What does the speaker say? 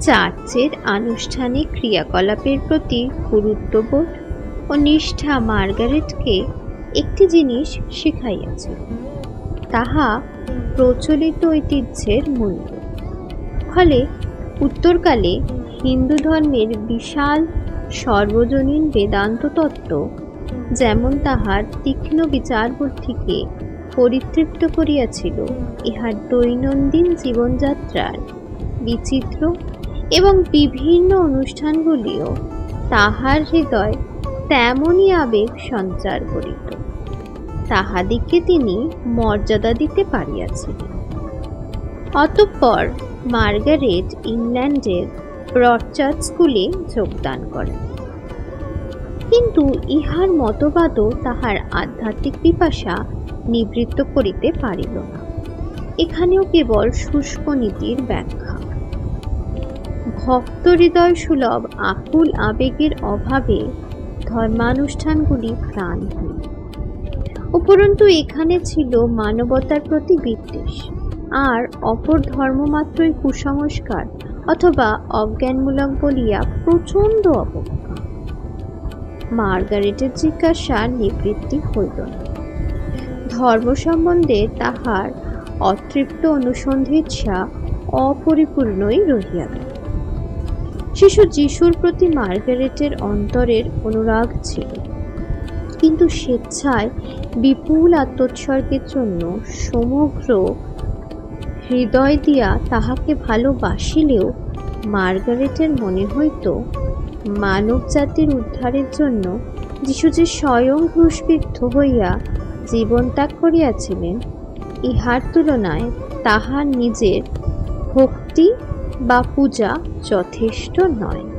চার্চের আনুষ্ঠানিক ক্রিয়াকলাপের প্রতি গুরুত্ববোধ ও নিষ্ঠা মার্গারেটকে একটি জিনিস শিখাইয়াছিল তাহা প্রচলিত ঐতিহ্যের মূল্য। ফলে উত্তরকালে হিন্দু ধর্মের বিশাল সর্বজনীন বেদান্ত তত্ত্ব, যেমন তাহার তীক্ষ্ণ বিচার বুদ্ধিকে পরিতৃপ্ত করিয়াছিল, ইহার দৈনন্দিন জীবনযাত্রার বিচিত্র এবং বিভিন্ন অনুষ্ঠানগুলিও তাহার হৃদয় তেমনই আবেগ সঞ্চার করিত। তাহাদিকে তিনি মর্যাদা দিতে পারিয়াছিলেন। অতঃপর মার্গারেট ইংল্যান্ডের ব্রডচার্চ স্কুলে যোগদান করেন। কিন্তু ইহার মতবাদও তাহার আধ্যাত্মিক পিপাসা নিবৃত্ত করিতে পারিল না। এখানেও কেবল শুষ্ক নীতির ব্যাখ্যা। ভক্ত হৃদয় সুলভ আকুল আবেগের অভাবে ধর্মানুষ্ঠানগুলি প্রাণহীন। উপরন্তু এখানে ছিল মানবতার প্রতি বিদ্বেষ। আর অপর ধর্ম মাত্রই কুসংস্কার অথবা অজ্ঞানমূলক বলিয়া প্রচণ্ড অবজ্ঞা। মার্গারেটের জিজ্ঞাসা নিবৃত্তি হইল না। ধর্ম সম্বন্ধে তাহার অতৃপ্ত অনুসন্ধিৎসা অপরিপূর্ণই রহিয়া গেল শিশু যিশুর প্রতি মার্গারেটের অন্তরের অনুরাগ ছিল। কিন্তু স্বেচ্ছায় বিপুল আত্মোৎসর্গের জন্য সমগ্র হৃদয় দিয়া তাহাকে ভালোবাসিলেও মার্গারেটের মনে হইত মানব জাতির উদ্ধারের জন্য যিশু যে স্বয়ং ক্রুশবিদ্ধ হইয়া জীবন ত্যাগ করিয়াছিলেন, ইহার তুলনায় তাহার নিজের ভক্তি বা পূজা যথেষ্ট নয়।